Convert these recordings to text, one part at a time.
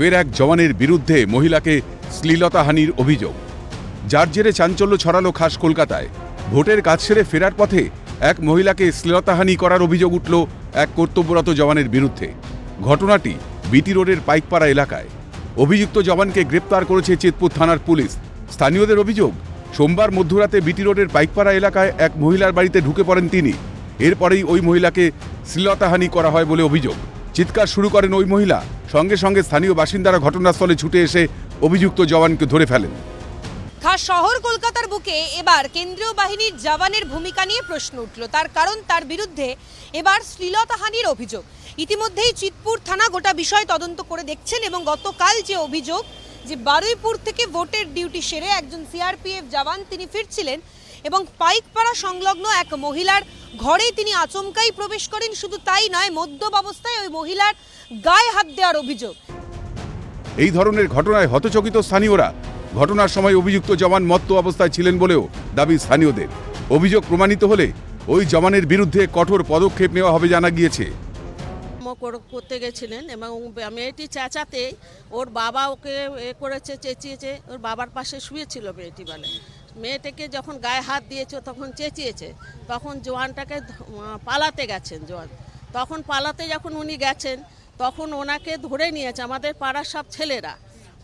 ফের এক জওয়ানের বিরুদ্ধে মহিলাকে শ্লীলতাহানির অভিযোগ। যার জেরে চাঞ্চল্য ছড়ালো খাস কলকাতায়। ভোটের কাজ সেরে ফেরার পথে এক মহিলাকে শ্লীলতাহানি করার অভিযোগ উঠল এক কর্তব্যরত জওয়ানের বিরুদ্ধে। ঘটনাটি বিটি রোডের পাইকপাড়া এলাকায়। অভিযুক্ত জওয়ানকে গ্রেপ্তার করেছে চিতপুর থানার পুলিশ। স্থানীয়দের অভিযোগ, সোমবার মধ্যরাতে বিটি রোডের পাইকপাড়া এলাকায় এক মহিলার বাড়িতে ঢুকে পড়েন তিনি। এরপরেই ওই মহিলাকে শ্লীলতাহানি করা হয় বলে অভিযোগ। চিৎকার শুরু করেন ওই মহিলা। সঙ্গে সঙ্গে স্থানীয় বাসিন্দারা ঘটনাস্থলে ছুটে এসে অভিযুক্ত জওয়ানকে ধরে ফেলেন। খাস শহর কলকাতার বুকে এবার কেন্দ্রীয় বাহিনীর জওয়ানের ভূমিকা নিয়ে প্রশ্ন উঠল। তার কারণ তার বিরুদ্ধে এবার শ্লীলতাহানির অভিযোগ। ইতিমধ্যেই চিতপুর থানা গোটা বিষয় তদন্ত করে দেখছেন এবং গতকাল যে অভিযোগ যে বারুইপুর থেকে ভোটের ডিউটি সেরে একজন সিআরপিএফ জওয়ান তিনি ফিরছিলেন এবং পাইকপাড়া সংলগ্ন এক মহিলার ঘরে তিনি আচমকাই প্রবেশ করেন। শুধু তাই নয় মদ্যপ অবস্থায় ওই মহিলার গায়ে হাত দেওয়ার অভিযোগ। এই ধরনের ঘটনায় হতচকিত স্থানীয়রা। ঘটনার সময় অভিযুক্ত জওয়ান মত্ত অবস্থায় ছিলেন বলেও দাবি স্থানীয়দের। অভিযোগ প্রমাণিত হলে ওই জওয়ানের বিরুদ্ধে কঠোর পদক্ষেপ নেওয়া হবে জানা গিয়েছে। করতে গেছিলেন এবং মেয়েটি চেঁচাতে ওর বাবা ওকে এ করেছে চেঁচিয়েছে ওর বাবার পাশে শুয়েছিল মেয়েটি বলে মেয়েটাকে যখন গায়ে হাত দিয়েছ, তখন চেঁচিয়েছে, তখন জোয়ানটাকে পালাতে গেছেন জোয়ান। তখন পালাতে যখন উনি গেছেন, তখন ওনাকে ধরে নিয়েছে আমাদের পাড়ার সব ছেলেরা।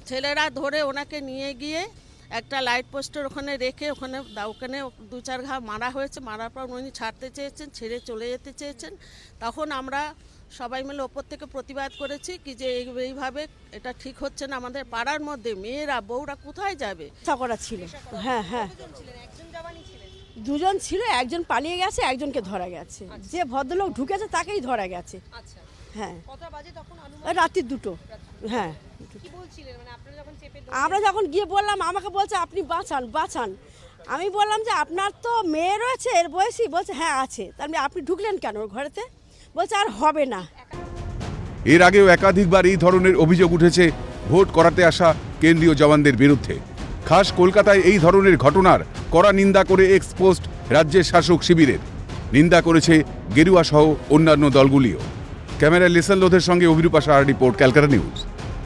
ছেলেরা ধরে ওনাকে নিয়ে গিয়ে একটা লাইট পোস্টের ওখানে রেখে ওখানে ওখানে দু চার ঘা মারা হয়েছে। মারার পর উনি ছাড়তে চেয়েছেন ছেড়ে চলে যেতে চেয়েছেন। তখন আমরা সবাই মিলে ওপর থেকে প্রতিবাদ করেছি কি যে এই- এইভাবে এটা ঠিক হচ্ছে না আমাদের পাড়ার মধ্যে। মেয়েরা বউরা কোথায় যাবে? করা ছিল। হ্যাঁ হ্যাঁ। দুজন ছিল একজন পালিয়ে গেছে একজনকে ধরা গেছে। যে ভদ্রলোক ঢুকেছে তাকেই ধরা গেছে। আচ্ছা। হ্যাঁ। কটা বাজে তখন ওই রাত্রির দুটো। হ্যাঁ। কি বলছিলেন? মানে আপনারা যখন চেপে আমরা যখন গিয়ে বললাম আমাকে বলছে আপনি বাঁচান বাঁচান। আমি বললাম যে আপনার তো মেয়ে রয়েছে এর বয়সী? বলছে হ্যাঁ আছে। তার মানে আপনি ঢুকলেন কেন ওর ঘরেতে? বলছে আর হবে না। এর আগেও একাধিকবার এই ধরনের অভিযোগ উঠেছে ভোট করাতে আসা কেন্দ্রীয় জওয়ানদের বিরুদ্ধে। খাস কলকাতায় এই ধরনের ঘটনার কড়া নিন্দা করে এক্সপোস্ট রাজ্যের শাসক শিবিরের। নিন্দা করেছে গেরুয়া সহ অন্যান্য দলগুলিও। ক্যামেরায় লিসন লোধের সঙ্গে অভিরূপা সাহার রিপোর্ট ক্যালকাটা নিউজ